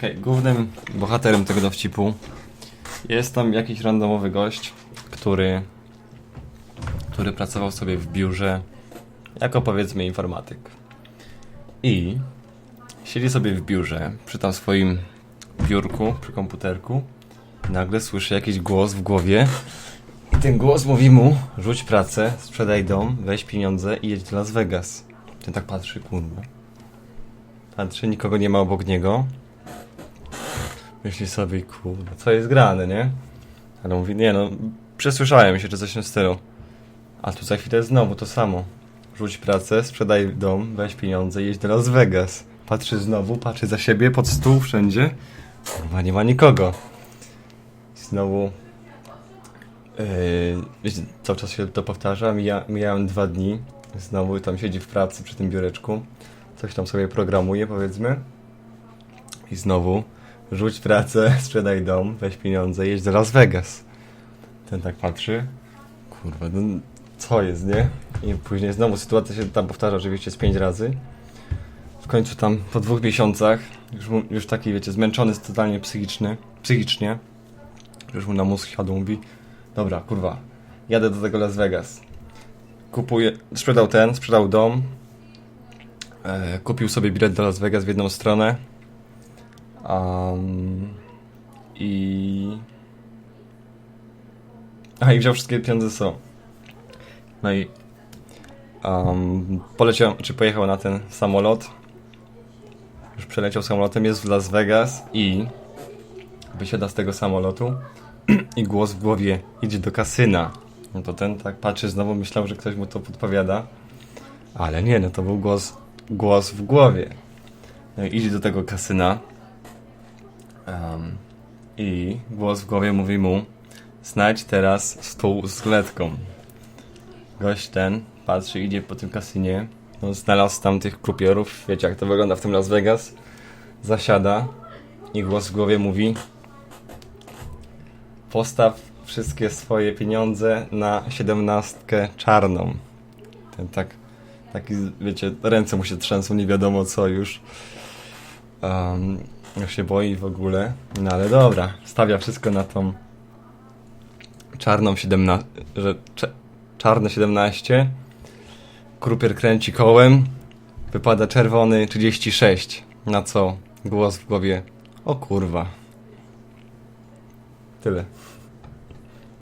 Okej, głównym bohaterem tego dowcipu jest tam jakiś randomowy gość, który, który pracował sobie w biurze jako powiedzmy informatyk. I siedzi sobie w biurze przy tam swoim biurku, przy komputerku. Nagle słyszy jakiś głos w głowie i ten głos mówi mu rzuć pracę, sprzedaj dom, weź pieniądze i jedź do Las Vegas. Ten tak patrzy, kurwa. Patrzy, nikogo nie ma obok niego. Myśli sobie, kurwa, co jest grane, nie? Ale mówi, nie no, przesłyszałem się, czy coś w stylu. A tu za chwilę znowu to samo. Rzuć pracę, sprzedaj dom, weź pieniądze jedź do Las Vegas. Patrzy znowu, patrzy za siebie, pod stół, wszędzie. Kurwa, nie ma nikogo. Znowu... Yy, cały czas się to powtarza, Mija, mijają dwa dni. Znowu tam siedzi w pracy przy tym biureczku. Coś tam sobie programuje, powiedzmy. I znowu rzuć pracę, sprzedaj dom, weź pieniądze, jedź do Las Vegas. Ten tak patrzy. Kurwa, no co jest, nie? I później znowu sytuacja się tam powtarza oczywiście z pięć razy. W końcu tam po dwóch miesiącach, już, już taki wiecie, zmęczony totalnie psychiczny, psychicznie, już mu na mózg siadł, mówi dobra, kurwa, jadę do tego Las Vegas. Kupuję, sprzedał ten, sprzedał dom, e, kupił sobie bilet do Las Vegas w jedną stronę, Um, I. A i wziął wszystkie pieniądze są. No i. Um, poleciał, czy pojechał na ten samolot. Już przeleciał samolotem, jest w Las Vegas i. Wysiada z tego samolotu i głos w głowie idzie do kasyna. No to ten tak patrzy, znowu myślał, że ktoś mu to podpowiada. Ale nie, no to był głos, głos w głowie. No i idzie do tego kasyna. Um, I głos w głowie mówi mu: Znajdź teraz stół z ruletką. Gość ten patrzy, idzie po tym kasynie. No, znalazł tam tych krupierów. Wiecie, jak to wygląda w tym Las Vegas. Zasiada i głos w głowie mówi: Postaw wszystkie swoje pieniądze na siedemnastkę czarną. Ten tak, taki, wiecie, ręce mu się trzęsą, nie wiadomo co już. Um, już się boi w ogóle. No ale dobra, stawia wszystko na tą czarną 17, że cze, czarne 17. Krupier kręci kołem. Wypada czerwony 36. Na co głos w głowie. O kurwa. Tyle.